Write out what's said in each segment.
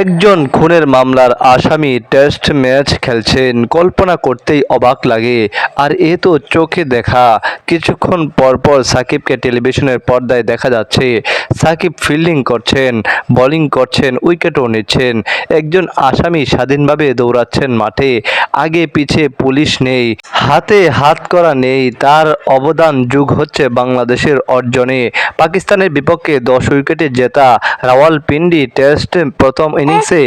একজন খুনের মামলার আসামি টেস্ট ম্যাচ খেলছেন। কল্পনা করতেই অবাক লাগে। আর এ তো চোখে দেখা। কিছুক্ষণ পরপর সাকিবকে টেলিভিশনের পর্দায় দেখা যাচ্ছে। সাকিব ফিল্ডিং করছেন, বোলিং করছেন, উইকেটও নিচ্ছেন। একজন আসামি স্বাধীনভাবে দৌড়াচ্ছেন মাঠে। আগে পিছে পুলিশ নেই, হাতে হাত করা নেই। তার অবদান যুগ হচ্ছে বাংলাদেশের অর্জনে। পাকিস্তানের বিপক্ষে দশ উইকেটে জেতা রাওয়ালপিন্ডি টেস্ট প্রথম ইনিংসে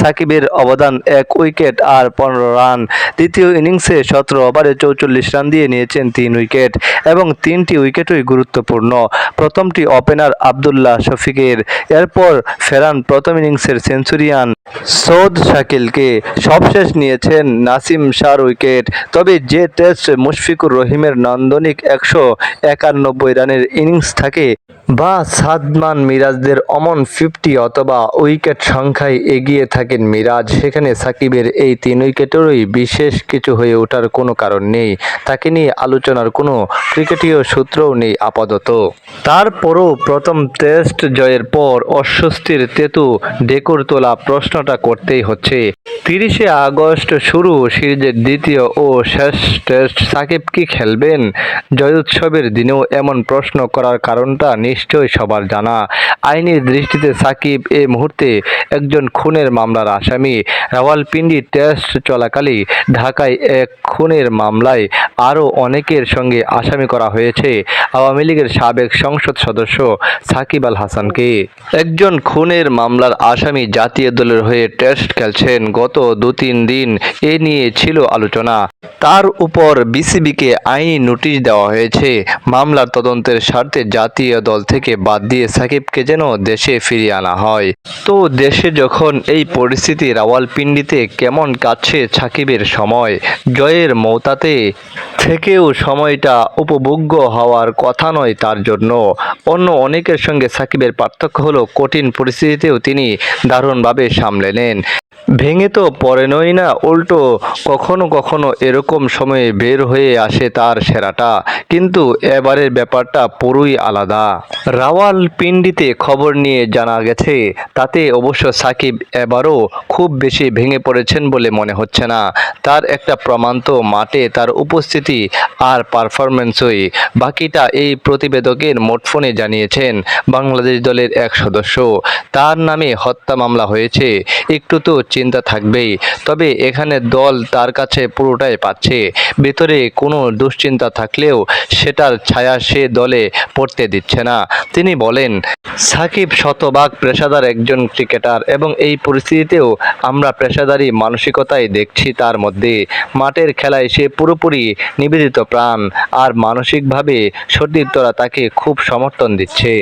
সাকিবের অবদান এক উইকেট আর পনেরো রান। দ্বিতীয় ইনিংসে সতেরো ওভারে চৌচল্লিশ রান দিয়ে নিয়েছেন তিন উইকেট এবং তিনটি উইকেটই গুরুত্বপূর্ণ। প্রথমটি ওপেনার আবদুল্লাহ শফিকের। এরপর ফেরান প্রথম ইনিংসের সেঞ্চুরিয়ান সৌদ শাকিলকে। সবশেষ নিয়েছেন নাসিম শাহর উইকেট। তবে যে টেস্ট মুশফিকুর রহিমের নান্দনিক একশো একানব্বই রানের ইনিংস থাকে বা সাদমান মিরাজদের অমন ফিফটি অথবা উইকেট সংখ্যায় এগিয়ে থাকেন মিরাজ। সেখানে সাকিবের এই তিন উইকেটেরই বিশেষ কিছু হয়ে ওঠার কোনো কারণ নেই। তাকে নিয়ে আলোচনার কোনো ক্রিকেটীয় সূত্রও নেই আপাতত। তারপরও প্রথম টেস্ট জয়ের পর অস্বস্তির তেতু ডেকুর তোলা প্রশ্নটা করতেই হচ্ছে। তিরিশে আগস্ট শুরু সিরিজের দ্বিতীয় ও শেষ টেস্ট সাকিব কি খেলবেন? জয়োৎসবের দিনেও এমন প্রশ্ন করার কারণটা নিশ্চয়ই সবার জানা। আইনের দৃষ্টিতে সাকিব এ মুহূর্তে একজন খুনের মামলার আসামি। রাওয়ালপিন্ডি টেস্ট চলাকালে ঢাকায় এক খুনের মামলায় আরও অনেকের সঙ্গে আসামি করা হয়েছে আওয়ামী লীগের সাবেক সংসদ সদস্য সাকিব আল হাসানকে। একজন খুনের মামলার আসামি জাতীয় দলের হয়ে টেস্ট খেলছেন গত দু তিন দিন, এ নিয়ে ছিল আলোচনা। তার উপর বিসিবিকে আইনি নোটিশ দেওয়া হয়েছে। মামলার তদন্তের স্বার্থে জাতীয় দল থেকে বাদ দিয়ে সাকিবকে যেন দেশে ফিরিয়ে আনা হয়। তো দেশে যখন এই পরিস্থিতি রাওয়ালপিন্ডিতে কেমন কাটছে সাকিবের সময়, জয়ের মৌতাতে থেকেও সময়টা উপভোগ্য হওয়ার কথা নয় তার জন্য। অন্য অনেকের সঙ্গে সাকিবের পার্থক্য হলো কঠিন পরিস্থিতিতেও তিনি দারুণভাবে সামলে নেন। ভেঙে তো পড়েনই না, উল্টো কখনো কখনো এরকম সময়ে বের হয়ে আসে তার সেরাটা। কিন্তু এবারের ব্যাপারটা পুরোই আলাদা। রাওয়াল পিন্ডিতে খবর নিয়ে জানা গেছে, তাতে অবশ্য সাকিব এবারও খুব বেশি ভেঙে পড়েছেন বলে মনে হচ্ছে না। তার একটা প্রমাণ তো মাঠে তার উপস্থিতি আর পারফরমেন্সই বাকিটা এই প্রতিবেদকের মোটফোনে জানিয়েছেন বাংলাদেশ দলের এক সদস্য। তার নামে হত্যা মামলা হয়েছে। একটু তো চিন্তা থাকবেই। তবে এখানে দল তার কাছে পুরোটাই পাচ্ছে। ভেতরে কোনো দুশ্চিন্তা থাকলেও সেটার ছায়া সে দলে পড়তে দিচ্ছে না। তিনি বলেন, সাকিব শতভাগ পেশাদার একজন ক্রিকেটার এবং এই পরিস্থিতিতেও আমরা পেশাদারি মানসিকতাই দেখছি তার মধ্যে। মাঠের খেলায় সে পুরোপুরি নিবেদিত প্রাণ আর মানসিকভাবে সতীর্থরা তাকে খুব সমর্থন দিচ্ছে।